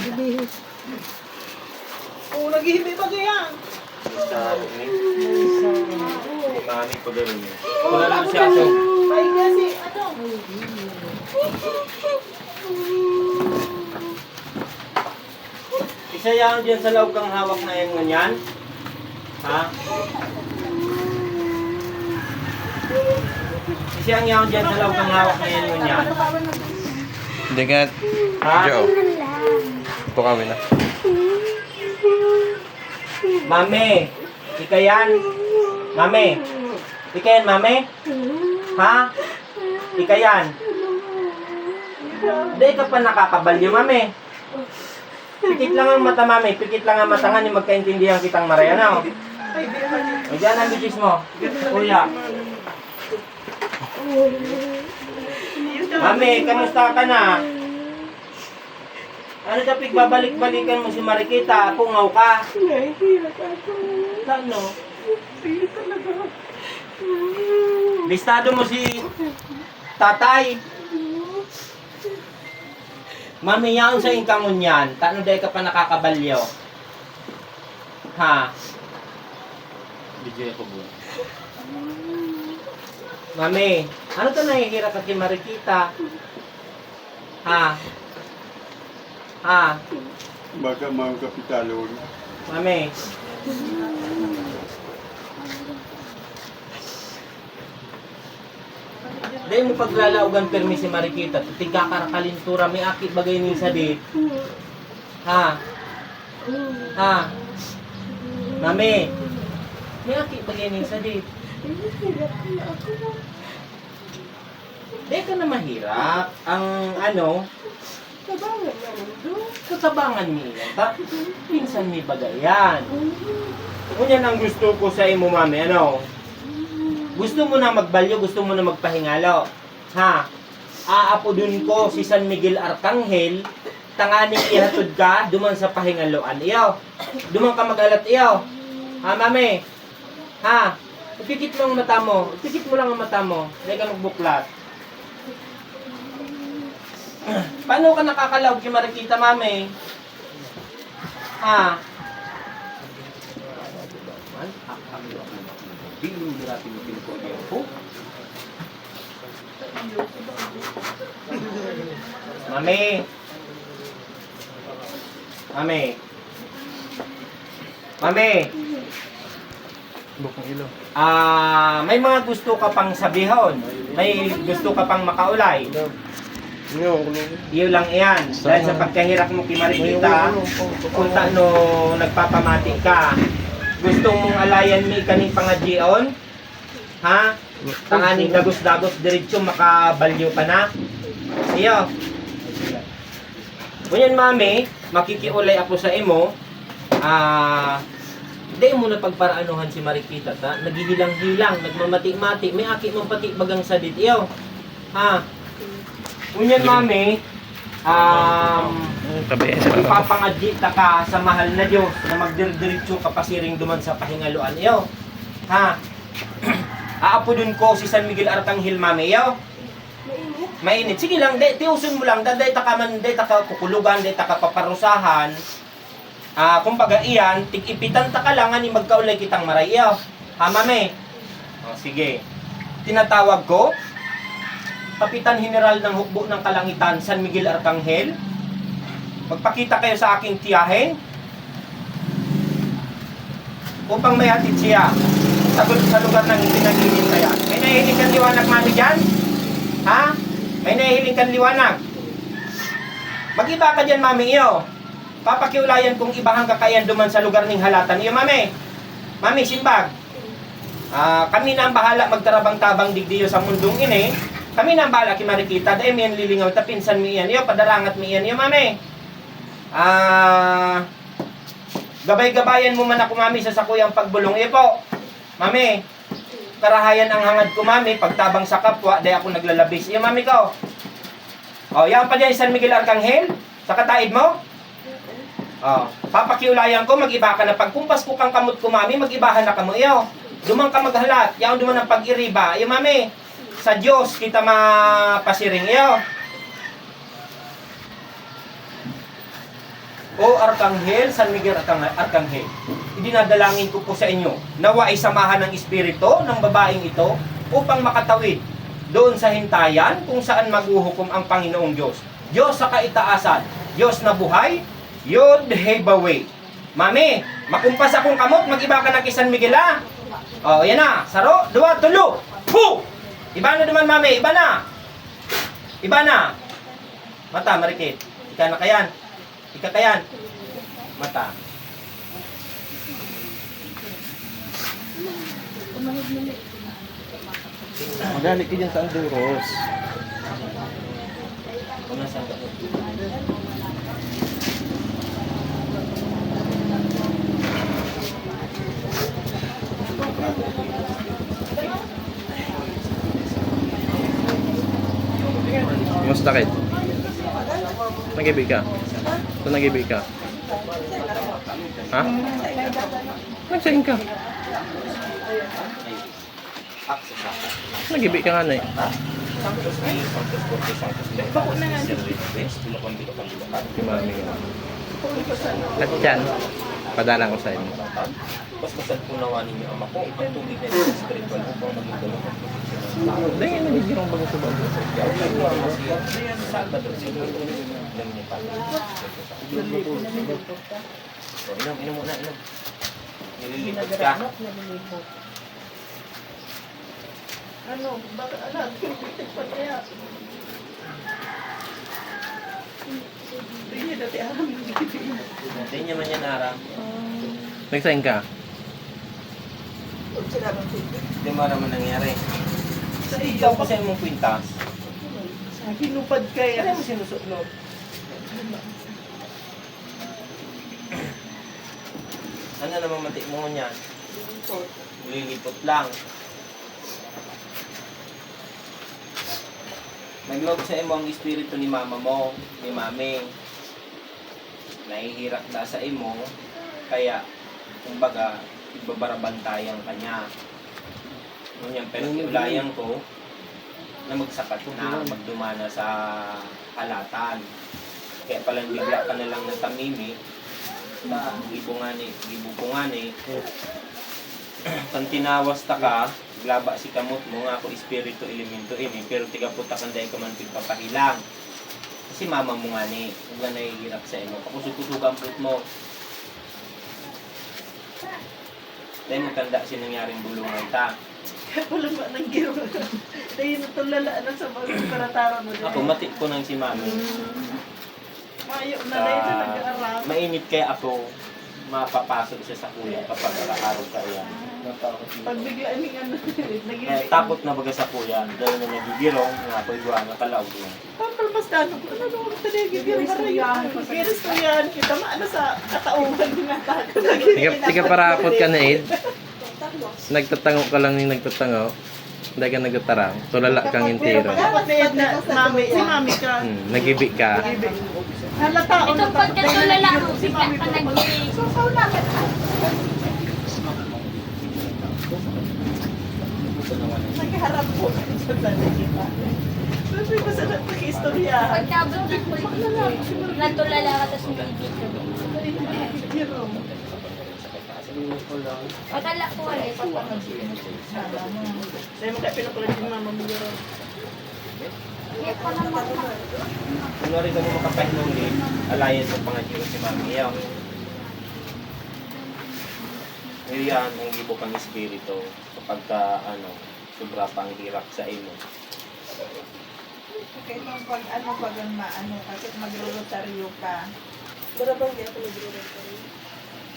Bibihis. Oo, naghihimay ba yan? Nani pa ganun yun. Wala lang siya aso. Ay, kasi, ano? Isa yan dyan sa loob kang hawak na yan ganyan. Ha? Isa yan yan dyan sa loob kang hawak na yan ganyan. Hindi Ha? Joe. Ito kami na. Mami, ika yan. Mami, ika yan, mami? Ha? Ika yan. Hindi ka pa nakakabalyo, mami. Pikit lang ang mata, mami. Pikit lang ang mata nga ni magkaintindihan kitang maray. Ano? O dyan ang bitis mo. Kuya. Mami, kamusta ka na? Ano ka pigbabalik-balikan mo si Marikita? Pungaw ka. Nahihirap ako. Ano? Pilit talaga. Listado mo si tatay. Mami, yaon sa ingkangon yan. Tano day ka pa nakakabalyo? Ha? Video ko po. Mami, ano to nahihira ka kay Marikita? Ha? Ha? Baka mga kapitalon. Mami. Dahil mo paglalaugan permi si Marikita, tiga karakalintura, may aki bagay ni sa dit. Ha? Ha? Mami, may aki bagay ni sa na ako. Dahil ka na mahirap. Ang ano, Kabangan na mundo. katabangan niya. Ta, pinsan mi bagayan. Kunyan ang gusto ko sa imo, mami, ano? Gusto mo na magbalyo, gusto mo na magpahingalo. Ha? Aapo dun ko si San Miguel Arcangel, tanganing ihatod ka, duman sa pahingaloan. Iyaw, duman ka magalat, iyaw. Ha, mami? Ha? Ipikit mo ang mata mo. Ipikit mo lang ang mata mo. Hindi ka magbuklat. Paano ka nakakalawag kay Marikita, mami? Ha? Mami. Mami. Mami. Bukong ilaw. Ah, may mga gusto ka pang sabihon. May gusto ka pang makaulay. Iyo lang iyan. Dahil sa pagkahirap mo kay Marikita, punta no nagpapamati ka. Gusto mong alayan mi kaning pangadjion? Ha? Tanganing dagos-dagos diretso makabalyo ka na. Iyo. Ngunyan mami, makikiulay ako sa imo. Ah, Di mo na pagparaanuhan si Marikita ta. Naghihilang-hilang, nagmamati-mati, may aki mong pati bagang sadit iyo. Ha? Ngunyan mami, um, Tabi sa mga. ipapangadji ta ka sa mahal na Diyos na magdirdiritso ka pasiring duman sa pahingaluan iyo. Ha? Aapo dun ko si San Miguel Arcangel mami iyo. Mainit. Sige lang, de, tiusun mo lang. Daday ta ka man, day ta ka kukulugan, day ta ka paparusahan. Ah, kumbaga iyan, tig-ipitan ta ka lang ani magkaulay kitang maray iyo. Ha, mami? Oh, sige. Tinatawag ko, Kapitan General ng Hukbo ng Kalangitan, San Miguel Arcangel. Magpakita kayo sa aking tiyahin upang may hatid siya sa, sa lugar ng pinag-iintayan. May nahihiling kang liwanag, mami, dyan? Ha? May nahihiling kang liwanag? Mag-iba ka dyan, mami, iyo. Papakiulayan kung ibahang kakayan duman sa lugar ng halatan. Iyo, mami. Mami, simbag. Ah, kami na ang bahala magtarabang-tabang digdiyo sa mundong ini. Kami na ang bahala kay Marikita. Dahil miyan lilingaw, tapinsan mi yan. Iyo, padarangat mi yan. Iyo, mami. Ah, gabay-gabayan mo man ako, mami, sa sakuyang pagbulong. Iyo po. Mami, karahayan ang hangad ko, mami. Pagtabang sa kapwa, dahil ako naglalabis. Iyo, mami ko. Oh, yan pa dyan, San Miguel Arcangel. Sa kataid mo. Oh, papakiulayan ko, mag-iba ka na. Pagkumpas ko kang kamot ko, mami, mag-ibahan na kamo. Iyo, dumang ka maghalat. Yan duman ang pag-iriba. Iyo, mami, sa Diyos kita mapasiring. Iyo. O Arkanghel, San Miguel Arkanghel, idinadalangin ko po sa inyo, nawa ay samahan ng Espiritu ng babaeng ito upang makatawid doon sa hintayan kung saan maghuhukom ang Panginoong Diyos. Diyos sa kaitaasan, Diyos na buhay, Yod Hebaway. Mami, makumpas akong kamot, mag-iba ka na kay San Miguel ha? O, yan na. Saro, dua, tulo. Pu! Iba na naman, mami. Iba na. Iba na. Mata, marikit. Ika na kayan. Ika kayan. Mata. Magalit ka dyan sa Anduros. Una sa Kumusta kid? Nag-ibig ka? Ito nag-ibig ka? Ha? Nagsahin ka? Nag-ibig ka nga na eh. Bako na nga. West, Bulacan, Bulacan, Bulacan. Si mami nga. At yan, padalang ko sa inyo. Mas po nawa ninyo ang ako, ang tubig na spiritual upang maging dalawang ang posisyon ng tao. Dahil nga nagigirong bago sa bago. Ang masaya. Salvador, siguro ito lang niya pa. So, inom, inom muna, inom. Nililipot ka. Ano, baka pa kaya. Hindi niya dati alam. Hindi niya man yan arang. Nagsahin ka? Hindi mo naman nangyari. Sa Ikaw iyo, kasi mong kwintas. hinupad kaya. Kaya mo sinusuklot. Ano naman matik mo niyan? Lilipot lang. Naglog sa imo ang espiritu ni mama mo, ni mami. Nahihirap na sa imo, kaya, kumbaga, ibabarabantayan ka niya. Ngunyan, pero kiulayan ko, na magsakat na, magdumana sa halatan. Kaya pala bigla ka na lang ng tamimi, ta, gibungani, gibupungani, Pag tinawas ta ka, glaba si kamot mo nga ako espiritu elemento ini, pero tiga puta kanday ka man pagpapahilang. Kasi mama mo nga ni, kung nga nahihirap sa imo, pakusog-kusog ang put mo. Dahil mo tanda si nangyaring bulungan ta. Kaya pala ba nang giro. Dahil natulala na sa mga paratara mo. Ako, matik ko nang si mami. Mayo na dahil na Ah, nag-aaral. mainit kaya ako, mapapasok siya sa kuya kapag araw ka yan. Pag bigla ni ano, Eh, nag-iisip. takot na baga sa kuya, dahil na nagigirong, nga ako iwa nga kalaw yun. Papal mas dano ko. Ano naman talaga gigil para yan. Giris ko yan. Kita maano sa katauhan din tago. Tiga, tiga parapot ka na Ed. Nagtatango ka lang yung nagtatango. Hindi ka nagtatarang. Tulala kang intiro. Dapat na yan na mami. Si mami ka. Hmm, nag-ibig ka. Halata o Ito pagkatulala mo, bigla ka nag-iing. Nagharap po kayo sa kita. Sabi ko sa pag-istorya. Pagkabot ko, natulala ka tapos nag-iing. Akala ko wala eh, papanood Dahil mo kaya pinukulat yung mama mo yun. Na. Kung rin ka mo makapahinong din, alliance ng pangagiro si Mami Yaw. Iyan ang gibo kang espiritu kapag ka, ano, sobra pang hirap sa imo. Okay, nung pag ano pag maano kasi magro-rotaryo ka. Para bang di ako nag-rurot